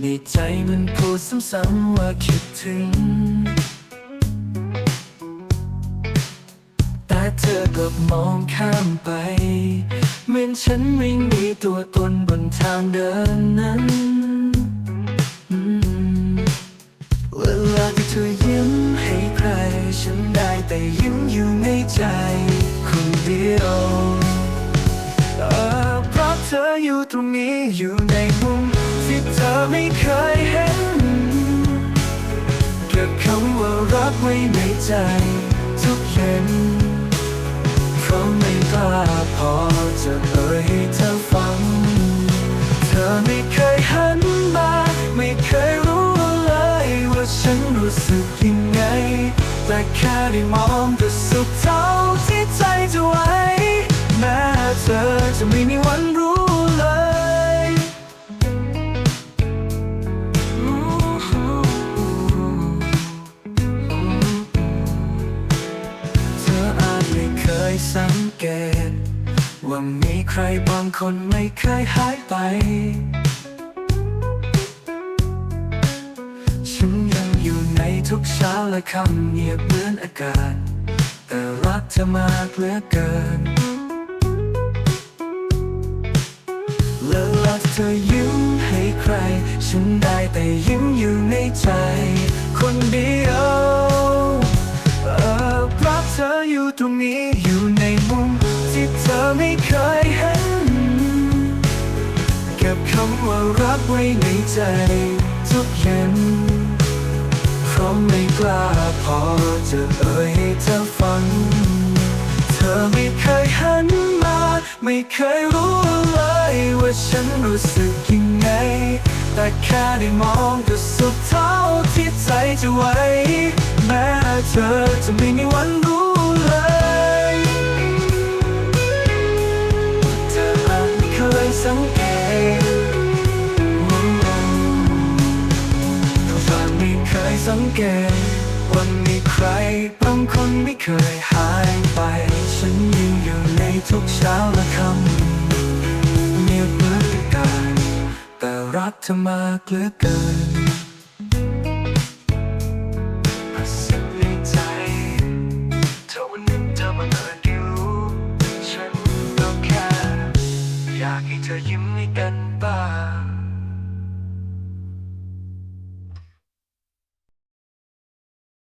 ในใจมันพูดซ้ำๆว่าคิดถึง แต่เธอกลับมองข้ามไป เหมือนฉันไม่มีตัวตนบนทางเดินนั้น อยู่ตรงนี้อยู่ในมุมที่เธอไม่เคยเห็นเก็บคำว่ารักไว้ในใจทุกเย็นเพราะไม่กล้าพอจะเอ่ยให้เธอฟัง เธอไม่เคยหันมา ไม่เคยรู้เลยว่าฉันรู้สึกยังไง แต่แค่ได้มองก็สุขเท่าที่ใจจะไหวแม้เธอจะไม่มีวันรู้ ยสังเกต ว่ามีใครบางคนไม่เคยหายไป ฉันยังอยู่ในทุกเช้าและค่ำเงียบเหมือนอากาศ แต่รักเธอมากเหลือเกินเลิกลักเธอยิ้มให้ใคร ฉันได้แต่ยิ้มอยู่ในใจ คนเดียว ตรงนี้อยู่ในมุมที่เธอไม่เคยเห็น เก็บคำว่ารักไว้ในใจทุกเย็นเพราะไม่กล้าพอจะเอ่ยให้เธอฟัง เธอไม่เคยหันมา ไม่เคยรู้เลยว่าฉันรู้สึกยังไง แต่แค่ได้มองก็สุดเท่าที่ใจจะไหว สังเกตเพราไม่เคยสังเกต วันมีใครบางคนไม่เคยหายไป ฉันยังอยู่ในทุกเช้าและค่ำเงียบเหมือนกันแต่รักเธอมากเหลือเกิน เธอยิ้มให้กัน